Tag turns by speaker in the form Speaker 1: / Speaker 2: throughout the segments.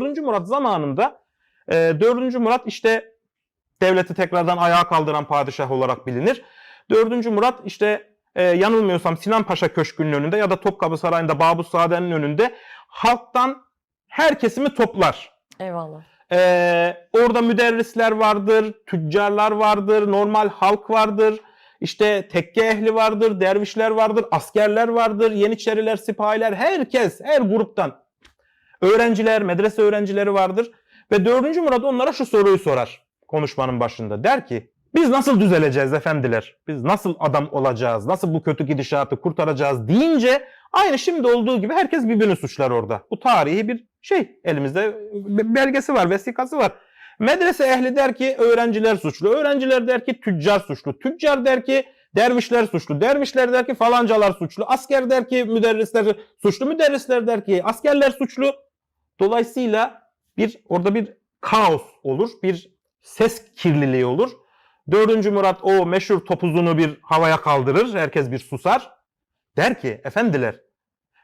Speaker 1: 4. Murat zamanında e, 4. Murat işte devleti tekrardan ayağa kaldıran padişah olarak bilinir. 4. Murat işte e, yanılmıyorsam Sinan Paşa Köşkü'nün önünde ya da Topkapı Sarayı'nda Babus Sade'nin önünde halktan her kesimi toplar.
Speaker 2: Eyvallah.
Speaker 1: Ee, orada müderrisler vardır, tüccarlar vardır, normal halk vardır. işte tekke ehli vardır, dervişler vardır, askerler vardır, yeniçeriler, sipahiler, herkes, her gruptan. Öğrenciler, medrese öğrencileri vardır. Ve 4. Murat onlara şu soruyu sorar konuşmanın başında. Der ki, biz nasıl düzeleceğiz efendiler? Biz nasıl adam olacağız? Nasıl bu kötü gidişatı kurtaracağız deyince aynı şimdi olduğu gibi herkes birbirini suçlar orada. Bu tarihi bir şey. Elimizde be- belgesi var, vesikası var. Medrese ehli der ki öğrenciler suçlu. Öğrenciler der ki tüccar suçlu. Tüccar der ki dervişler suçlu. Dervişler der ki falancalar suçlu. Asker der ki müderrisler suçlu. Müderrisler der ki askerler suçlu. Dolayısıyla bir orada bir kaos olur. Bir ses kirliliği olur. Dördüncü Murat o meşhur topuzunu bir havaya kaldırır. Herkes bir susar. Der ki efendiler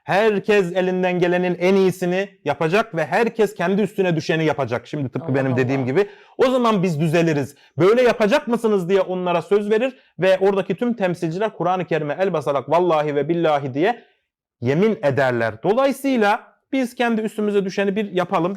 Speaker 1: herkes elinden gelenin en iyisini yapacak ve herkes kendi üstüne düşeni yapacak. Şimdi tıpkı
Speaker 2: Allah
Speaker 1: benim
Speaker 2: Allah.
Speaker 1: dediğim gibi. O zaman biz düzeliriz. Böyle yapacak mısınız diye onlara söz verir ve oradaki tüm temsilciler Kur'an-ı Kerim'e el basarak vallahi ve billahi diye yemin ederler. Dolayısıyla biz kendi üstümüze düşeni bir yapalım.